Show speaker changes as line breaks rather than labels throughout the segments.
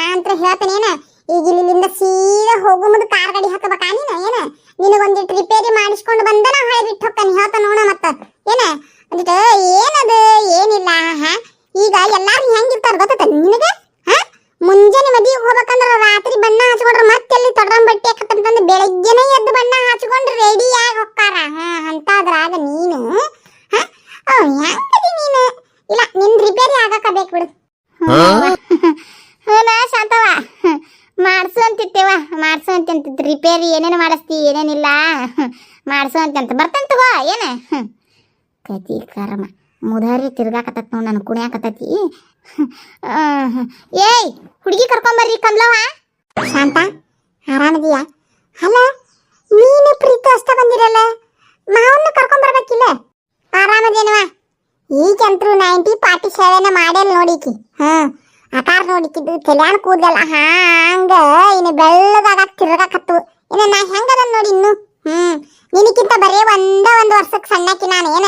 ನಾ ಅಂತ ಹೇಳ್ತೇನೆ, ಏನ? ಈಗ ಇಲ್ಲಿಂದ ಸೀದಾ ಹೋಗೋ ಮುಂದೆ ಕಾರ್ ಗಾಡಿ ಹಾಕಬೇಕಾ ನೀನ? ಏನ? ನಿನಗೊಂದಿಟ್ಟು ರಿಪೇರಿ ಮಾಡಿಸ್ಕೊಂಡು ಬಂದನ ಹಳೆ ಬಿಟ್ಟು ಹೋಗ್ತಾನೆ ಹೇಳ್ತ ನೋಡ ಮತ್ತ. ಏನ? ಒಂದಿಟ್ಟು ಏನದು ಏನಿಲ್ಲ ಈಗ ಎಲ್ಲಾರು ಹೆಂಗಿರ್ತಾರ ಗೊತ್ತ ನಿನಗ ಹಾ ಮುಂಜಾನೆ ಮದುವೆಗೆ ಹೋಗ್ಬೇಕಂದ್ರ ರಾತ್ರಿ ಬಣ್ಣ ಹಚ್ಕೊಂಡ್ರ ಮತ್ತೆಲ್ಲಿ ತೊಡ್ರಂ ಬಟ್ಟೆ ಹಾಕತ್ತಂತಂದು ಬೆಳಗ್ಗೆನೇ ಎದ್ದು ಬಣ್ಣ ಹಚ್ಕೊಂಡು ರೆಡಿ ಆಗಿ ಹೋಗ್ತಾರ ಹಾ ಅಂತಾದ್ರಾಗ ನೀನು ಹಾ ಓ ಹೆಂಗದಿ ನೀನು ಇಲ್ಲ ನಿನ್ ರಿಪೇರಿ ಆಗಕ ಬೇಕು ಬಿಡು ಹ್ಞೂ ಶಾಂತವ ಮಾಡ್ಸು ಅಂತಿತ್ತೇವ, ಮಾಡ್ಸು ಅಂತ ರಿಪೇರಿ ಏನೇನು ಮಾಡಿಸ್ತಿ, ಏನೇನಿಲ್ಲ. ಮಾಡ್ಸು ಅಂತಂತ. ಬರ್ತಂತ ತಗೋ, ಏನ? ಕತಿ ಕರ್ಮ. ಮುದಾರಿ ತಿರ್ಗಾಕತ್ತತ್ ನೋಡ್ ನನ್ ಕುಣಿಯಾಕತ್ತತಿ ಏಯ್, ಹುಡುಗಿ ಕರ್ಕೊಂಬರ್ರಿ ಕಮಲವ ಶಾಂತ ಆರಾಮದೀಯ ಅಲ್ಲ ನೀನು ಪ್ರೀತಿ ಅಷ್ಟ ಬಂದಿರಲ್ಲ? ಮಾವನ್ನ ಕರ್ಕೊಂಬರ್ಬೇಕಿಲ್ಲ ಆರಾಮದೇನವ ಈಗಂತರೂ ನೈಂಟಿ ಪಾರ್ಟಿ ಸೇವೆನ ಮಾಡ್ಯಾನ ನೋಡಿಕಿ ಹಾ ಆಕಾರ ನೋಡಿಕಿದ್ದು ಕಲ್ಯಾಣ ಕೂದಲಲ್ಲ. ಹಾಂಗ ಇನ್ನು ಬೆಳ್ಳಗಾಗ ತಿರ್ಗಾಕತ್ತು ಇನ್ನು ನಾ ಹೆಂಗದ ನೋಡಿ ಇನ್ನು? ಹ್ಮ್, ನಿನಕ್ಕಿಂತ ಬರೀ ಒಂದ ಒಂದು ವರ್ಷಕ್ಕೆ ಸಣ್ಣಕಿ ನಾನು ಏನ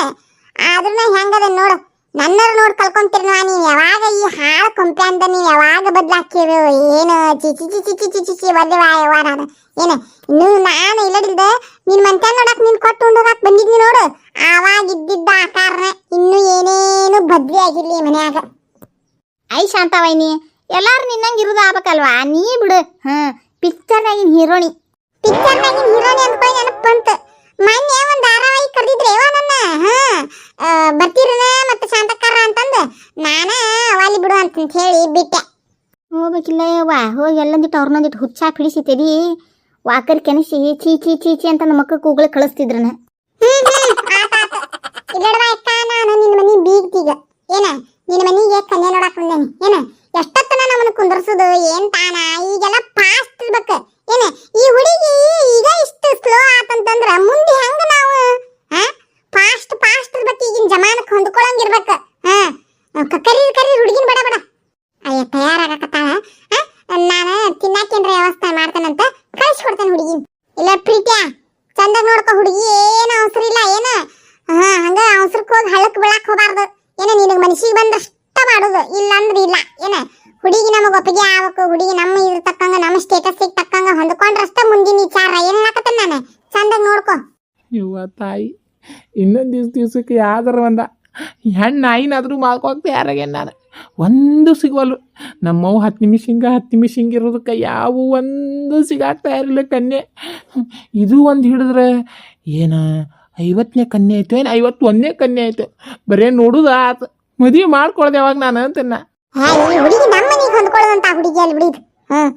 ಆದ್ರೂ ನಾ ಹೆಂಗದ ನೋಡು. ನನ್ನರ ನೋಡಿ ಕಲ್ಕೊಂತಿರ್ನವ ನೀ ಯಾವಾಗ ಈ ಹಾಳು ಕೊಂಪೆ ಅಂತ ನೀ ಯಾವಾಗ ಬದ್ಲಾಕಿರು ಏನು ಚಿಚಿ ಚಿಚಿ ಚಿಚಿ ಚಿಚಿ ಚಿ ಯವ್ವ ನಾನು. ಏನ, ಇನ್ನು ನಾನು ಇಲ್ಲದಿಲ್ದ ನಿನ್ ಮಂತ್ಯ ನೋಡಕ್ ನಿನ್ ಕೊಟ್ಟು ಉಂಡೋಗಾಕ್ ಬಂದಿದ್ನಿ ನೋಡು. ಆವಾಗ ಇದ್ದಿದ್ದ ಆಕಾರನ ಇನ್ನು ಏನೇನು ಬದ್ಲಿ ಆಗಿರ್ಲಿ ಮನ್ಯಾಗ. ಐ ಶಾಂತವೈನಿ ಎಲ್ಲಾರು ನಿನ್ನಂಗ ಇರೋದು ಆಗ್ಬೇಕಲ್ವಾ? ನೀ ಬಿಡು. ಹ್ಮ್ ಪಿಕ್ಚರ್ನಾಗಿನ ಹೀರೋಣಿ. ಪಿಕ್ಚರ್ನಾಗಿನ ಹೀರೋಣಿ ಅಂತ ನೆನಪು ಬಂತು ಮೊನ್ನೆ ಒಂದು ಧಾರಾವಾಹಿ ಕರೆದಿದ್ರೇವ ನನ್ನ? ಹಾ ಬರ್ತೀರನ ಮತ್ತೆ ಶಾಂತಕ್ಕಾರ ಅಂತಂದು? ನಾನ ವಾಲಿ ಬಿಡು ಅಂತ ಹೇಳಿ ಬಿಟ್ಟೆ. ಹೋಗ್ಬೇಕಿಲ್ಲ ಯವ್ವ, ಹೋಗಿ ಎಲ್ಲಂದಿಟ್ಟು ಅವ್ರನ್ನೊಂದಿಟ್ಟು ಹುಚ್ಚ ಪಿಡಿಸಿತೀರಿ ವಾಕರ್ ಕೆನಸಿ ಚೀ ಚೀ ಚೀ ಚೀ ಅಂತ ನಮ್ಮ ಮಕ್ಕ ಕೂಗಳು ಕಳಿಸ್ತಿದ್ರನ. ನಾನು ನಿನ್ನ ಮನಿ ಬೀಗ್ತೀಗ. ಏನ ನಿನ್ನ ಮನಿಗೆ ಕನ್ಯೆ ನೋಡಕ್ ಬಂದೇನಿ ಏನ ಎಷ್ಟೊತ್ತನ ನಮ್ಮನ್ನ ಕುಂದರ್ಸುದು ಏನ್ ತಾನ? ಈಗೆಲ್ಲ ಫಾಸ್ಟ್ ಇರ್ಬೇಕು. ಏನ, ಈ ಹುಡುಗಿ ಈಗ ಇಷ್ಟು ಸ್ಲೋ ಆತಂತಂದ್ರ ಮುಂದೆ ಹೆಂಗ ನಾವು ಫಾಸ್ಟ್ ಫಾಸ್ಟ್ ಇರ್ಬೇಕು, ಈಗಿನ ಜಮಾನಕ್ಕೆ ಹೊಂದ್ಕೊಳಂಗಿರ್ಬೇಕು. ಹಾ ಕರಿ ಕರಿ ಹುಡುಗಿನ ಬೇಡ ಬೇಡ. ಅಯ್ಯ, ತಯಾರಾಗಕತ್ತಾಳ ನಾನು ತಿನ್ನಾಕೇನ್ರ ವ್ಯವಸ್ಥೆ ಮಾಡ್ತಾನಂತ ಕಳಿಸ್ಕೊಡ್ತೇನೆ ಹುಡುಗಿನ. ಇಲ್ಲ, ಪ್ರೀತ್ಯ ಚಂದ ನೋಡ್ಕೊ, ಹುಡುಗಿ ಏನು ಅವಸರ ಇಲ್ಲ, ಏನ? ಹಾ ಹಂಗ ಅವಸರಕ್ಕೆ ಹೋಗಿ ಹಳ್ಳಕ್ ಬೀಳಕ್ ಹೋಗಬಾರ್ದು. ಏನ, ನಿನಗ್ ಮನಸ್ಸಿಗೆ ಬಂದಷ್ಟ ಮಾಡುದು ಇಲ್ಲ ಅಂದ್ರೆ ಇಲ್ಲ, ಏನ? ಹುಡುಗಿ ನಮಗ್ ಒಪ್ಪಿಗೆ ಆಗ್ಬೇಕು, ಹುಡುಗಿ ನಮ್ಮ ಇದ್ರ ತಕ್ಕಂಗ, ನಮ್ಮ ಸ್ಟೇಟಸ್ ತಕ್ಕಂಗ ಹೊಂದ್ಕೊಂಡ್ರಷ್ಟ ಮುಂದಿನ ವಿಚಾರ. ಏನ್ ಹೇಳಕತ್ತ ನಾನು? ಚಂದ ನೋಡ್ಕೊ.
ಇವ್ವ ತಾಯಿ, ಇನ್ನೊಂದು ದಿವ್ಸ ದಿವ್ಸಕ್ಕೆ ಯಾವ್ದಾರ ಒಂದ ಹೆಣ್ಣು ನಾಯಿನಾದರೂ ಮಾಡ್ಕೊಂತ ಯಾರಾಗೆ ನಾನು? ಒಂದು ಸಿಗೋಲ್ವು ನಮ್ಮವು ಹತ್ತು ನಿಮಿಷ ಹಿಂಗೆ, ಹತ್ತು ನಿಮಿಷ ಹಿಂಗೆ ಇರೋದಕ್ಕೆ ಯಾವ ಒಂದು ಸಿಗಾಡ್ತಾ ಇರಲಿಲ್ಲ ಕನ್ಯೆ. ಇದು ಒಂದು ಹಿಡಿದ್ರೆ ಏನು ಐವತ್ತನೇ ಕನ್ಯೆ ಆಯ್ತು ಏನು ಐವತ್ತೊಂದನೇ ಕನ್ಯೆ ಆಯ್ತು? ಬರೀ ನೋಡುದ ಆತು ಮದುವೆ ಮಾಡ್ಕೊಳ್ದೆ ಯಾವಾಗ ನಾನು ಅಂತನ್ನ.
ಹಾ ಈ ಹುಡುಗಿ ನಮ್ಮ ಮನೆಗೆ ಹೊಂದ್ಕೊಳ್ಳುವಂತ ಹುಡುಗಿ ಅಲ್ಲಿ ಬಿಡಿದು ಹ್ಮ್.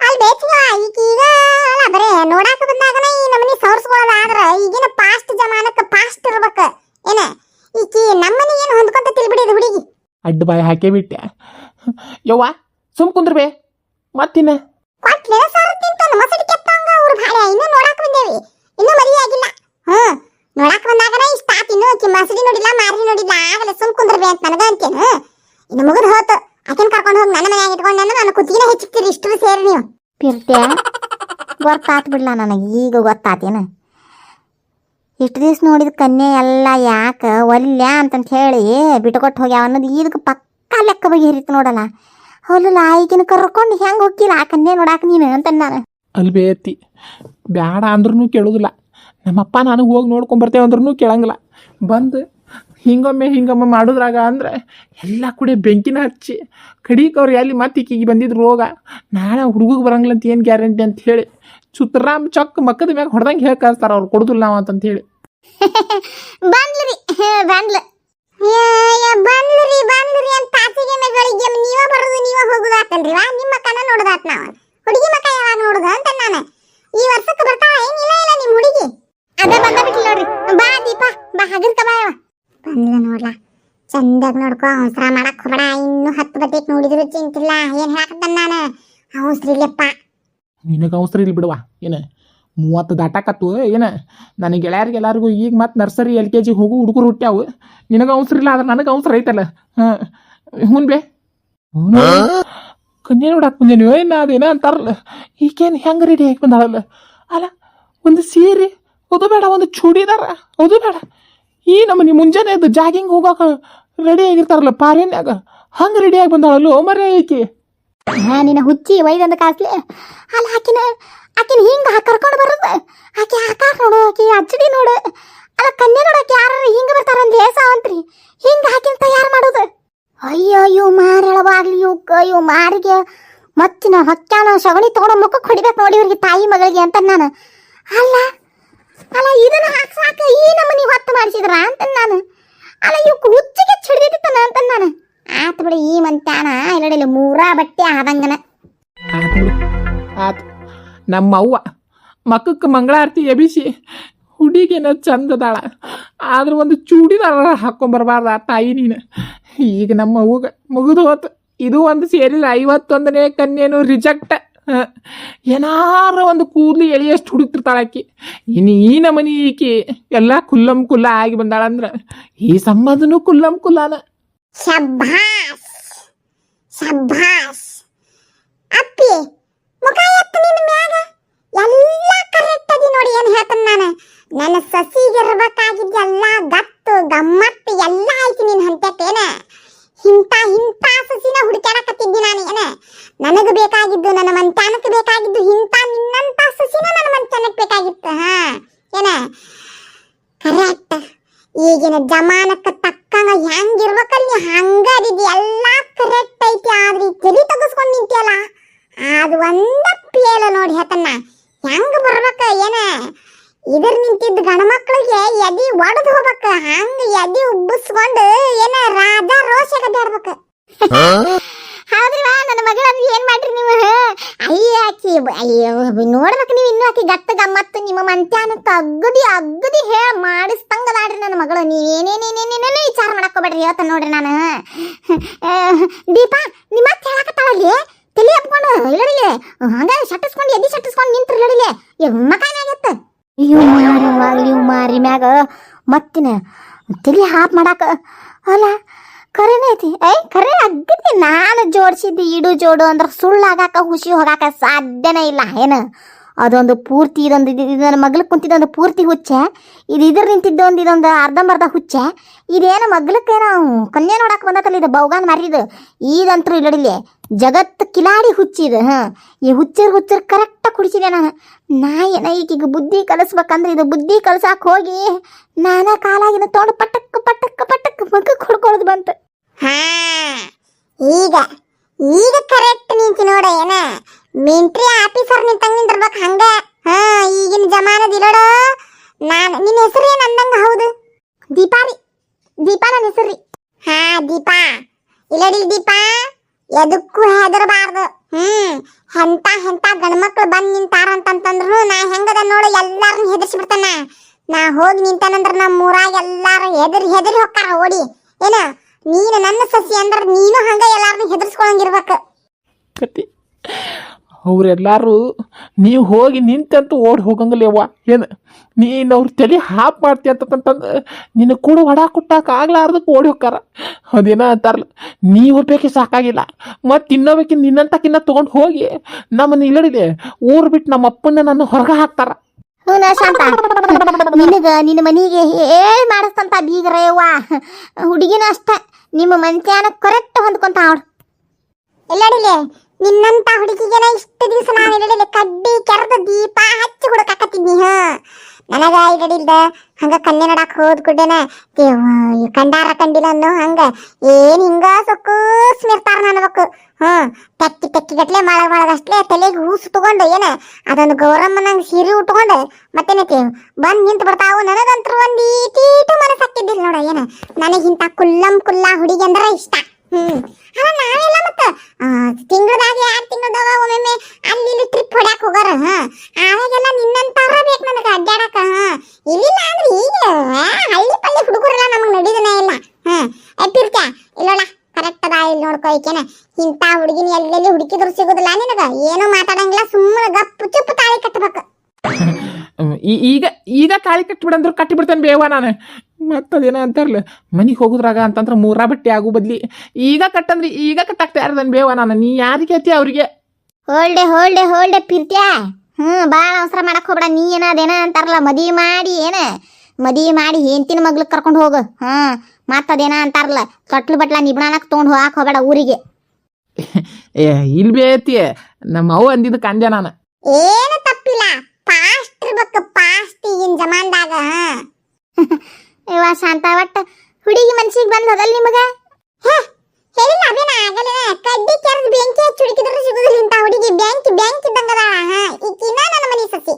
ಅಲ್ಲಿ ಬೇಸಿಗ ಈಗ ಈಗ ಅಲ್ಲ ಬರೇ ನೋಡಾಕ ಬಂದಾಗನ ಈ ನಮ್ಮನಿ ಸವರ್ಸ್ಕೊಳ್ಳೋದ ಆದ್ರ ಈಗಿನ ಪಾಸ್ಟ್ ಜಮಾನಕ್ಕೆ ಪಾಸ್ಟ್ ಇರ್ಬೇಕ. ಏನ? ಈಕಿ ನಮ್ಮನಿ ಏನು ಹೊಂದ್ಕೊಂತ ತಿಳ್ಬಿಡಿದ ಹುಡುಗಿ.
ಅಡ್ಡ ಬಾಯಿ ಹಾಕೇ ಬಿಟ್ಟೆ. ಯವ್ವ ಸುಮ್ ಕುಂದ್ರಬೇ. ಮತ್ತಿನ್ನ?
ಕೊಟ್ಲೆ ಸಾರು ತಿಂತ ಮಸಡಿ ಕೆತ್ತಂಗ ಅವ್ರ ಭಾಳ. ಇನ್ನೂ ನೋಡಾಕ ಬಂದೇವಿ. ಇನ್ನೂ ಮದುವೆ ಆಗಿಲ್ಲ ಹ್ಮ್. ನೋಡಾಕ ಬಂದಾಗನ ಇಷ್ಟ ಆತ ಇನ್ನು ಆಕಿ ಮಸಡಿ ನೋಡಿಲ್ಲ ಮಾರಿ ನೋಡಿಲ್ಲ. ಆಗಲ್ಲ ಸುಮ್ ಕುಂದ್ರಬೇ ಅಂತ ನನಗ ಅಂತೇನು ಇನ್ನು ಮುಗಿದು ಹೋತು. ಆಕೆನ್ ಕರ್ಕೊಂಡು ಹೋಗಿ ನನ್ನ ಮನ್ಯಾಗ ಇಟ್ಕೊಂಡು ನನ್ನ ಕುತ್ತಿಗೆನ ಹೆಚ್ಚಿಕ್ತೀರಿ ಇಷ್ಟು ಸೇರಿ ನೀವು. ಪಿರ್ತೆ ಗೊತ್ತಾತ್ ಬಿಡ್ಲ ನನಗೆ ಈಗ ಗೊತ್ತಾತೇನು ಇಷ್ಟು ದಿವಸ ನೋಡಿದ ಕನ್ಯೆ ಎಲ್ಲ ಯಾಕ ಒಲ್ಯ ಅಂತಂತ ಹೇಳಿ ಬಿಟ್ಕೊಟ್ಟು ಹೋಗ್ಯಾವ ಅನ್ನೋದು ಇದಕ್ಕೆ ಪಕ್ಕಾ ಲೆಕ್ಕ ಬಗ್ಗೆ ಹಿರಿತು ನೋಡಲ್ಲ ಹೊಲಲ್ಲ ಈಗಿನ ಕರ್ಕೊಂಡು ಹೆಂಗೆ ಹೋಗಿಲ್ಲ ಆ ಕನ್ಯೆ ನೋಡಾಕ ನೀನು ಅಂತ ನಾನು.
ಅಲ್ಲಿ ಬೇತಿ ಬ್ಯಾಡ ಅಂದ್ರೂ ಕೇಳೋದಿಲ್ಲ. ನಮ್ಮಪ್ಪ ನಾನು ಹೋಗಿ ನೋಡ್ಕೊಂಬರ್ತೇವೆ ಅಂದ್ರೂ ಕೇಳಂಗಿಲ್ಲ. ಬಂದು ಹಿಂಗೊಮ್ಮೆ ಹಿಂಗೊಮ್ಮೆ ಮಾಡೋದ್ರಾಗ ಅಂದ್ರೆ ಎಲ್ಲ ಕೂಡ ಬೆಂಕಿನ ಹಚ್ಚಿ ಕಡೀಕ್ ಅವ್ರು ಎಲ್ಲಿ ಮತ್ತೆ ಈಕಿಗೆ ಬಂದಿದ್ದು ರೋಗ, ನಾಳೆ ಹುಡುಗಗೆ ಬರಂಗಿಲ್ಲ ಅಂತ ಏನು ಗ್ಯಾರಂಟಿ ಅಂತ ಹೇಳಿ ಚುತ್ರಾಮ್ ಚೊಕ್ ಮಕ್ಕದ ಮ್ಯಾಗ ಹೊಡೆದಂಗೆ ಹೇಳಿ ಕಳಿಸ್ತಾರೆ ಅವ್ರು ಕೊಡುದಿಲ್ಲ ನಾವು ಅಂತಂತ ಹೇಳಿ.
ಹುಡುಗಿ ಮಕ್ಕ ಯಾವಾಗ ನೋಡುದ ಅಂತ ನಾನು. ಈ ವರ್ಷಕ್ಕೆ ಬರ್ತಾವ ಏನಿಲ್ಲ ಇಲ್ಲ ನಿಮ್ಮ ಹುಡುಗಿ? ಅದ ಬಂದ ಬಿಟ್ಲಿ ನೋಡ್ರಿ. ಬಾ ದೀಪ, ಬಾ, ಹಗರ್ಕ ಬಾ ಬಂದ್ಲ ನೋಡ್ಲಾ. ಚಂದಾಗ ನೋಡ್ಕೊ, ಅವಸರ ಮಾಡಕ್ ಹೋಗಬೇಡ. ಇನ್ನು ಹತ್ತು ಬದಿಕ್ ನೋಡಿದ್ರು ಚಿಂತಿಲ್ಲ ಏನ್ ಹೇಳಕತ್ತ ನಾನು? ಅವಸರಿಲ್ಲಪ್ಪ
ನಿನಗೆ ಅವಸರ ಇಲ್ಲ ಬಿಡುವ. ಏನು, ಮೂವತ್ತು ದಾಟಾಕತ್ತು ಏನು? ನನಗೆ ಗೆಳೆಯರಿಗೆ ಎಲ್ಲರಿಗೂ ಈಗ ಮತ್ತೆ ನರ್ಸರಿ, ಎಲ್ ಕೆ ಜಿಗೆ ಹೋಗು ಹುಡುಗರು ಹುಟ್ಟ್ಯಾವು ನಿನಗೆ ಅವಸರ ಇಲ್ಲ, ಆದ್ರೆ ನನಗೆ ಅವಸರ ಐತಲ್ಲ. ಹಾಂ ಹ್ಞೂ ಬೇ. ಕನ್ಯೆ ನೋಡಕ್ಕೆ ಬಂದೇನಿ. ಏನು ಅದೇನ ಅಂತಾರಲ್ಲ ಈಗೇನು ಹೆಂಗೆ ರೆಡಿ ಆಗಿ ಬಂದಾಳಲ್ಲ. ಅಲ್ಲ, ಒಂದು ಸೀರೆ, ಅದು ಬೇಡ, ಒಂದು ಚೂಡಿದಾರ, ಅದು ಬೇಡ. ಈ ನಮ್ಮನೆ ಮುಂಜಾನೆ ಅದು ಜಾಗಿಂಗ್ ಹೋಗಾಕ ರೆಡಿ ಆಗಿರ್ತಾರಲ್ಲ ಪಾರೇನ್ಯಾಗ, ಹಂಗೆ ರೆಡಿ ಆಗಿ ಬಂದಾಳಲ್ಲೋ ಮರೇ ಐಕಿ
ಹಾ, ನಿನ್ನ ಹುಚ್ಚಿ ವೈದಂದ ಕಾಸ್ಲಿ. ಅಲ್ಲಿ ಹಾಕಿನ ಆಕಿನ ಹಿಂಗೆ ಕರ್ಕೊಂಡು ಬರೋದು. ಆಕೆ ಆಕಾರ ನೋಡು, ಆಕೆ ಅಚ್ಚಡಿ ನೋಡು. ಅಲ್ಲ, ಕನ್ಯೆ ನೋಡಕ್ಕೆ ಯಾರು ಹಿಂಗ ಬರ್ತಾರ ಅಂತ ಸಾವಂತ್ರಿ. ಹಿಂಗ ಹಾಕಿನ ತಯಾರು ಮಾಡೋದು. ಅಯ್ಯೋ ಅಯ್ಯೋ, ಮಾರಳವಾಗ್ಲಿ ಅಯ್ಯೋ, ಮಾರಿಗೆ. ಮತ್ತಿನ ಹೊಕ್ಕಾನ ಸಗಣಿ ತಗೊಂಡು ಮುಖಕ್ಕೆ ಹೊಡಿಬೇಕು ನೋಡಿ ಇವ್ರಿಗೆ ತಾಯಿ ಮಗಳಿಗೆ ಅಂತ ನಾನು. ಅಲ್ಲ ಅಲ್ಲ, ಇದನ್ನ ಹಾಕ್ಸಾಕ ಈ ನಮ್ಮನಿ ಹೊತ್ತು ಮಾಡಿಸಿದ್ರ ಅಂತ ನಾನು. ಅಲ್ಲ ಇವಕ್ಕೆ ಹುಚ್ಚಿಗೆ ಚಿಡಿದಿತ್ತಾನ ಅಂತ ನಾನು. ಆತ ಬಿಡಿ, ಈ ಮಂತಾನ ಇಲ್ಲಡಿಲ್ಲ ಮೂರಾ ಬಟ್ಟೆ ಆದಂಗನ.
ಆತ. ನಮ್ಮ ಅವ್ವ ಮಕ್ಕಕ್ಕೆ ಮಂಗಳಾರತಿ ಎಬಿಸಿ, ಹುಡುಗಿನ ಚಂದದಾಳ. ಆದ್ರೆ ಒಂದು ಚೂಡಿದಾರ ಹಾಕೊಂಬರ್ಬಾರ್ದ ತಾಯಿ ನೀನು. ಈಗ ನಮ್ಮ ಅವ್ವಗ ಮುಗಿದು ಹೋತು. ಇದು ಒಂದು ಸೇರಿಲ್ಲ, ಐವತ್ತೊಂದನೇ ಕನ್ಯೇನು ರಿಜೆಕ್ಟ್ ಏನಾರ ಒಂದು ಕೂದಲು ಎಳೆಯಷ್ಟು ಹುಡುಕ್ತಿರ್ತಾಳೆ ಆಕಿ. ಇನ್ನು ಈ ನಮನಿ ಈಕಿ ಎಲ್ಲ ಕುಲ್ಲಂ ಕುಲ್ಲ ಆಗಿ ಬಂದಾಳಂದ್ರೆ ಈ ಸಂಬಂಧನೂ ಕುಲ್ಲಂ ಕುಲ್ಲಾನ.
ಶಬ್ಬಾಸ್ ಶಬ್ಬಾಸ್ ಅಪ್ಪಿ ಮುಖ ಎತ್ತು ನಿನ್ನ ಮ್ಯಾಗ? ಎಲ್ಲ ಕರೆಕ್ಟ್ ಅದಿ ನೋಡಿ ಏನು ಹೇಳ್ತಾನ ನಾನು. ನನ್ನ ಸಸಿಗಿರ್ಬೇಕಾಗಿದ್ದ ಎಲ್ಲ ಗತ್ತು, ಗಮ್ಮತ್ತು ಎಲ್ಲ ಆಯ್ತು ನಿನ್ ಹಂತೇನ ಇಂಥ ಇಂಥ ಸಸಿನ ಹುಡುಕಾಡಕತ್ತಿದ್ದಿ ಏನ ನನಗೆ ಬೇಕಾಗಿದ್ದು ನನ್ನ ಮಂಚಾನಕ್ಕೆ ಬೇಕಾಗಿದ್ದು ಇಂಥ ನಿನ್ನಂತ ಸಸಿನ ನನ್ನ ಮಂಚಾನಕ್ಕೆ ಬೇಕಾಗಿತ್ತು, ಹಾ? ಏನ? ಕರೆಕ್ಟ್ ಈಗಿನ ಜಮಾನಕ್ಕೆ ತಕ್ಕಂಗ ಹೆಂಗಿರ್ಬೇಕಲ್ಲಿ ಹಂಗ ಅದಿದ್ದು ಎಲ್ಲಾ ಕರೆಕ್ಟ್ ಐತಿ. ಆದ್ರೆ ತಲಿ ತಗಸ್ಕೊಂಡ್ ನಿಂತಿಯಲ್ಲ? ಅದು ಒಂದ ಪೇಲ ನೋಡಿ ಹೇತನ್ನ ಹೆಂಗ್ ಬರ್ಬೇಕ, ಏನ? ಇದ್ರ ನಿಂತಿದ್ದ ಗಣಮಕ್ಳಿಗೆ ಎದಿ ಒಡೆದು ಹೋಗ್ಬೇಕ. ಹಂಗ ಎದಿ ಉಬ್ಬಿಸ್ಕೊಂಡು, ಏನ, ರಾಜ ರೋಷ ಗದ್ದಾಡ್ಬೇಕು ಹೌದ್ರಿವಾ ನನ್ನ ಮಗಳ ಏನ್ ಮಾಡ್ರಿ ನೀವು? ಅಯ್ಯ, ಆಕಿ, ಅಯ್ಯೋ, ನೋಡ್ಬೇಕು ನೀವು ಇನ್ನೂ ಆಕಿ ಗಟ್ಟ ಗಮ್ಮತ್ತು, ನಿಮ್ಮ ಮಂತ್ಯಾನಕ್ಕ ಅಗ್ಗದಿ ಅಗ್ಗದಿ ಹೇಳ ಮಾಡಿಸ್ತಂಗದಾಡ್ರಿ ನನ್ನ ಮಗಳು. ನೀವೇನೇನೇನೇನೇನೇನು ವಿಚಾರ ಮಾಡಕ್ ಇವತ್ತ ನೋಡ್ರಿ ನಾನು. ದೀಪಾ, ನಿಮ್ಮ ಅತ್ತೆ ಹೇಳಕತ್ತಾಳಲ್ಲಿ ತಲೆ ಹಪ್ಕೊಂಡು ಇಲ್ಲಡಿಲೆ. ಹಂಗ ಶಟ್ಟಿಸ್ಕೊಂಡು, ಎದಿ ಸಟ್ಟಿಸ್ಕೊಂಡು ನಿಂತ್ರಿ ಇಲ್ಲಡಿಲೆ. ಮಕಾನಾಗತ್ತ ಅಯ್ಯೋ ಮಾರಿ ಮಾರಿ ಮ್ಯಾಗ ಮತ್ತಿನ ತಲೆ ಹಾಪ್ ಮಾಡಾಕ ಅಲ್ಲ ಖರೇನೆ ಐತಿ. ಐ ಖರೆ ಅಗ್ಗತಿ ನಾನು ಜೋಡಿಸಿದ್ದು ಇಡು ಜೋಡು ಅಂದ್ರೆ ಸುಳ್ಳಾಗಾಕ ಹುಸಿ ಹೋಗಾಕ ಸಾಧ್ಯನೇ ಇಲ್ಲ. ಏನು? ಅದೊಂದು ಪೂರ್ತಿ ಇದೊಂದು ಇದು ಮಗ್ಲಕ್ಕೆ ಕುಂತಿದ್ದೊಂದು ಪೂರ್ತಿ ಹುಚ್ಚೆ. ಇದು ಇದ್ರ ನಿಂತಿದ್ದೊಂದು ಇದೊಂದು ಅರ್ಧಂಬರ್ಧ ಹುಚ್ಚೆ. ಇದೇನು ಮಗ್ಲಕ್ಕೇನೋ ಕನ್ಯೆ ನೋಡಕ್ಕೆ ಬಂದತ್ತಲ್ಲ ಇದು ಬೌಗಾನ್ ಮಾರಿದು? ಈದಂತರೂ ಇಲ್ಲಡಿಲಿ ಜಗತ್ತು ಕಿಲಾಡಿ ಹುಚ್ಚಿದು ಹಾಂ ಈ ಹುಚ್ಚರು ಹುಚ್ಚರು ಕರೆಕ್ಟಾಗಿ ಕುಡಿಸಿದೆ ನಾನು. ನಾ ಏನ ಈಗೀಗ ಬುದ್ಧಿ ಕಲಿಸ್ಬೇಕಂದ್ರೆ ಇದು ಬುದ್ಧಿ ಕಲ್ಸಾಕ್ ಹೋಗಿ ನಾನಾ ಕಾಲಾಗಿನ ತೊಗೊಂಡು ಪಟಕ್ ಪಟಕ್ ಪಟಕ್ ಮಗಕ್ಕೆ ಹೊಡ್ಕೊಳ್ಳೋದು ಬಂತು ಹಾ ಈಗ ಈಗ ಕರೆಕ್ಟ್ ನಿಂತಿ ನೋಡ ಏನ? ಮಿಂಟ್ರಿ ಆಫೀಸರ್ ನಿಂತಂಗ ನಿಂದಿರ್ಬೇಕು ಹಂಗ. ಹಾ, ಈಗಿನ ಜಮಾನದ ಇರೋಡ ನಾನು ನಿನ್ನ ಹೆಸರು ಏನು ಅಂದಂಗ ಹೌದು? ದೀಪಾ ರೀ. ದೀಪಾ ನನ್ನ ಹೆಸರು ರೀ. ಹಾ, ದೀಪಾ. ಇಲ್ಲಡಿಲ್ ದೀಪಾ, ಎದಕ್ಕೂ ಹೆದರಬಾರ್ದು. ಹ್ಮ್ ಎಂತ ಎಂತ ಗಂಡ್ಮಕ್ಳು ಬಂದ್ ನಿಂತಾರ ಅಂತಂತಂದ್ರು ನಾ ಹೆಂಗದ ನೋಡು ಎಲ್ಲಾರನ್ನ ಹೆದರ್ಸಿ ಬಿಡ್ತಾನ. ನಾ ಹೋಗಿ ನಿಂತಾನಂದ್ರ ನಮ್ಮ ಊರಾಗ ಎಲ್ಲಾರು ಹೆದರಿ ಹೆದರಿ ಹೋಗ್ತಾರ ಓಡಿ. ಏನ? ನೀನು ನನ್ನ ಸಸಿ ಅಂದ್ರೆ ನೀನು ಹಂಗ ಎಲ್ಲಾರನ್ನ ಹೆದರ್ಸ್ಕೊಳಂಗಿರ್ಬೇಕು.
ಕತಿ ಅವರೆಲ್ಲರೂ ನೀವು ಹೋಗಿ ನಿಂತಂತೂ ಓಡಿ ಹೋಗಂಗಿಲ್ಲವ್ವ. ಏನು ನೀನು ಅವ್ರ ತಲೆ ಹಾಪ್ ಮಾಡ್ತಿ ಅಂತಂತಂದು ನಿನ್ನ ಕೂಡ ಒಡ ಕುಟ್ಟಾಕ ಆಗ್ಲಾರ್ದಕ್ಕೆ ಓಡಿ ಹೋಗ್ತಾರ ಅದೇನ ಅಂತಾರಲ್ಲ ನೀವು ಬೇಕಿ ಸಾಕಾಗಿಲ್ಲ. ಮತ್ತು ತಿನ್ನೋಬೇಕಿ ನಿನ್ನಂತಕ್ಕಿನ್ನ ತೊಗೊಂಡು ಹೋಗಿ ನಮ್ಮನ್ನ ಇಲ್ಲಡಿದೆ ಊರು ಬಿಟ್ಟು ನಮ್ಮ ಅಪ್ಪನ ನನ್ನ ಹೊರಗೆ ಹಾಕ್ತಾರ.
ಹ್ಞೂ ಶಾಂತ. ನಿನಗ ನಿನ್ನ ಮನೆಗೆ ಹೇಳಿ ಮಾಡಿಸ್ತಂತ ಬೀಗರಯ್ಯವ್ವ ಹುಡುಗಿನ ಅಷ್ಟ. ನಿಮ್ಮ ಮನ್ಸ್ಯಾನ ಕರೆಕ್ಟ್ ಹೊಂದ್ಕೊಂತ ಅವಳು ಎಲ್ಲಡಿಲೆ ನಿನ್ನಂತ ಹುಡುಗಿಗೆನ ಇಷ್ಟು ದಿವಸ ನಾನು ಇಲ್ಲಡಿಲೆ ಕಡ್ಡಿ, ಕೆರೆದು ದೀಪ ಹಚ್ಚಿ ಹುಡುಕಾಕತ್ತಿದ್ನಿ ಹಾ. ನನಗ ಇಲ್ಲಡಿಲ್ದ ಹಂಗ ಕನ್ನೆ ನಡಕ ಹೋದ್ ಕೂಡೇನ ಕಂಡಾರ ಕಂಡಿಲ್ಲ ಅನ್ನೋ ಹಂಗ ಏನ್ ಹಿಂಗ ಸೊಕ್ಕೂಸ್ ಮಿರ್ತಾರ ನನಬೇಕು ಹ್ಮ್ ಟೆಕ್ಕಿ ಟೆಕ್ಕಿ ಗಟ್ಲೆ ಮಾಡಕ್ ಅಷ್ಟೇ ತಲೆಗೆ ಹೂಸು ತಗೊಂಡು, ಏನ, ಅದೊಂದು ಗೌರಮ್ಮನಂಗ್ ಸೀರೆ ಉಟ್ಕೊಂಡು, ಮತ್ತೇನೈತಿ, ಬಂದ್ ನಿಂತು ಬರ್ತಾವು ನನಗಂತೂ ಒಂದ್ ಈಟೀಟು ಮನಸ್ಸಾಕಿದ್ದಿಲ್ಲ ನೋಡ, ಏನ. ನನಗಿಂತ ಕುಲ್ಲಂ ಕುಲ್ಲಾ ಹುಡುಗಿ ಅಂದ್ರ ಇಷ್ಟ. ಹ್ಮ್ ಅವ ನಾವೆಲ್ಲ ಮತ್ತ ತಿಂಗಳದಾಗ ಎರಡು ತಿಂಗಳದಾಗ ಒಮ್ಮೊಮ್ಮೆ ಅಲ್ಲಿ ಇಲ್ಲಿ ಟ್ರಿಪ್ ಹೊಡ್ಯಾಕ ಹೋಗಾರ, ಹಾ. ಆವಾಗೆಲ್ಲ ನಿನ್ನಂತಾರ ಬೇಕು ನನಗೆ ಅಡ್ಡಾಡಕ ಹಾ. ಇಲ್ಲಿಲ್ಲ ಅಂದ್ರೆ ಈಗ ಹಳ್ಳಿ ಪಳ್ಳಿ ಹುಡುಗರೆಲ್ಲ ನಮಗೆ ನಡೀದನೇ ಇಲ್ಲ, ಹಾ. ಎಪ್ಪಿರ್ಕ ಇಲ್ಲೋಣ ಕರೆಕ್ಟ್ ಅದ, ಇಲ್ಲಿ ನೋಡ್ಕೋ ಈಕೆನ. ಇಂಥ ಹುಡುಗಿನ ಎಲ್ಲೆಲ್ಲಿ ಹುಡುಕಿದ್ರು ಸಿಗೋದಿಲ್ಲ ನಿನಗ. ಏನೋ ಮಾತಾಡಂಗಿಲ್ಲ, ಸುಮ್ಮನೆ ಗಪ್ಪು ಚುಪ್ಪು ತಾಳಿ ಕಟ್ಟಬೇಕು
ಈಗ ಈಗ ತಾಳಿ ಕಟ್ಟಿಬಿಡಂದ್ರು ಕಟ್ಟಿಬಿಡ್ತೇನೆ ಬೇವ ನಾನು. ಮತ್ತದೇನೋ ಅಂತಾರಲ್ಲ ಮನೆಗೆ ಹೋಗುದ್ರಾಗ ಅಂತಂದ್ರೆ ಮೂರ ಬಟ್ಟೆ ಆಗು ಬದ್ಲಿ. ಈಗ ಕಟ್ಟಂದ್ರೆ ಈಗ ಕಟ್ಟಾಕ್ತಾ ಇರೋದನ್ ಬೇವ ನಾನು ನೀ ಯಾರಿಗೆ ಐತಿ ಅವ್ರಿಗೆ?
ಹೋಲ್ಡೆ ಹೋಲ್ಡೆ ಹೋಲ್ಡೆ ಪಿರ್ತ್ಯಾ. ಹ್ಮ್ ಭಾಳ ಅವಸರ ಮಾಡಕ್ ಹೋಗ್ಬೇಡ ನೀ ಏನ ಅದೇನ ಅಂತಾರಲ್ಲ ಮದಿ ಮಾಡಿ ಏನ? ಮದಿ ಮಾಡಿ ಹೆಂತಿನ ಮಗ್ಲಿಗೆ ಕರ್ಕೊಂಡು ಹೋಗು. ಹ ಮತ್ತ ಅದೇನ ಅಂತಾರಲ್ಲ ತೊಟ್ಲು ಬಟ್ಲ ನಿಬ್ಣಾನಕ್ ತೊಗೊಂಡು ಹೋಗಾಕ್ ಹೋಗ್ಬೇಡ ಊರಿಗೆ.
ಏ ಇಲ್ಬೇತಿ ಬೇತಿ ನಮ್ಮ ಅವ್ವ ಅಂದಿದ್ದು ಅಂದೆ ನಾನು.
ಏನು ಇರ್ಬೇಕು ಪಾಸ್ಟ್ ಈಗಿನ ಜಮಾನ್ದಾಗ ಇವ ಶಾಂತ ಒಟ್ಟ ಹುಡುಗಿ ಮನ್ಸಿಗೆ ಬಂದ್ ಹೋದಲ್ ನಿಮಗ? ಹೇಳಿಲ್ಲ ಅದೇನ? ಆಗಲ್ಲ ಕಡ್ಡಿ ಕೆರೆದು ಬೆಂಕಿ ಹಚ್ಚಿ ಹುಡುಕಿದ್ರೆ ಸಿಗುದಿಲ್ಲ ಇಂತ ಹುಡುಗಿ. ಬೆಂಕಿ ಬೆಂಕಿ ಇದ್ದಂಗದ ಈಕಿನ ನನ್ನ ಮನೆ ಸಸಿ.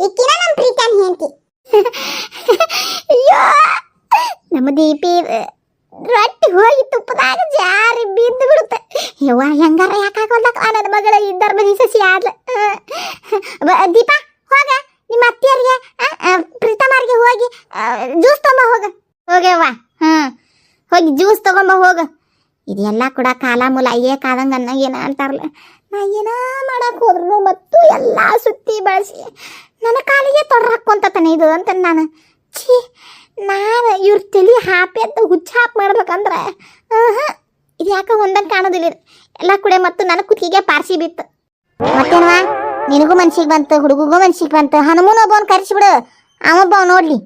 ಈಕಿನ ನಮ್ಮ ಪ್ರೀತಿಯನ್ ಹೆಂಡತಿ. ಅಯ್ಯೋ, ನಮ್ಮ ದೀಪಿ ರಟ್ಟಿ ಹೋಗಿ ತುಪ್ಪದಾಗ ಜಾರಿ ಬಿದ್ದು ಬಿಡುತ್ತೆ. ಯವ್ವ, ಹೆಂಗಾರ ಯಾಕೆ ಹಾಕೊಳ್ದಕ್ಕ ನನ್ನ ಮಗಳ ಇದ್ದಾರ ಮನೆ ಸಸಿ ಆದ್ಲ ದೀಪಾ, ಹೋಗ. ನಿಮ್ಮ ಅತ್ತಿಯರಿಗೆ ಪ್ರೀತಮಾರಿಗೆ ಹೋಗಿ ಜ್ಯೂಸ್ ತಗೊಂಬ ಹೋಗ. ಹೋಗ್ಯವ್ವ ಹ್ಮ್. ಹೋಗಿ ಜ್ಯೂಸ್ ತಗೊಂಬ ಹೋಗ. ಇದೆಲ್ಲ ಕೂಡ ಕಾಲ ಮೂಲ ಅಯ್ಯೇ ಕಾದಂಗ ಅನ್ನ ಏನ ಅಂತಾರಲ್ಲ. ನಾ ಏನ ಮಾಡಕ್ ಹೋದ್ರು ಮತ್ತು ಎಲ್ಲ ಸುತ್ತಿ ಬಳಸಿ ನನ್ನ ಕಾಲಿಗೆ ತೊಡ್ರ ತಾನೆ ಇದು ಅಂತ ನಾನು. ಛೀ. ನಾನು ಇವ್ರ ತಲೆ ಹಾಪಿ ಅಂತ ಹುಚ್ಚ ಹಾಪ್ ಮಾಡ್ಬೇಕಂದ್ರೆ ಇದು ಯಾಕೆ ಹೊಂದಂಗೆ ಕಾಣೋದಿಲ್ಲ. ಎಲ್ಲ ಕೂಡ ಮತ್ತು ನನ್ನ ಕುತ್ತಿಗೆ ಪಾರ್ಸಿ ಬಿತ್ತು. ಮತ್ತೇನವ? ನಿನಗೂ ಮನ್ಸಿಗೆ ಬಂತು ಹುಡುಗಗೂ ಮನ್ಸಿಗೆ ಬಂತು. ಹನುಮೂನ್ ಒಬ್ಬವನ್ ಕರೆಸಿಬಿಡು. ಅವನೊಬ್ಬ ನೋಡ್ಲಿ.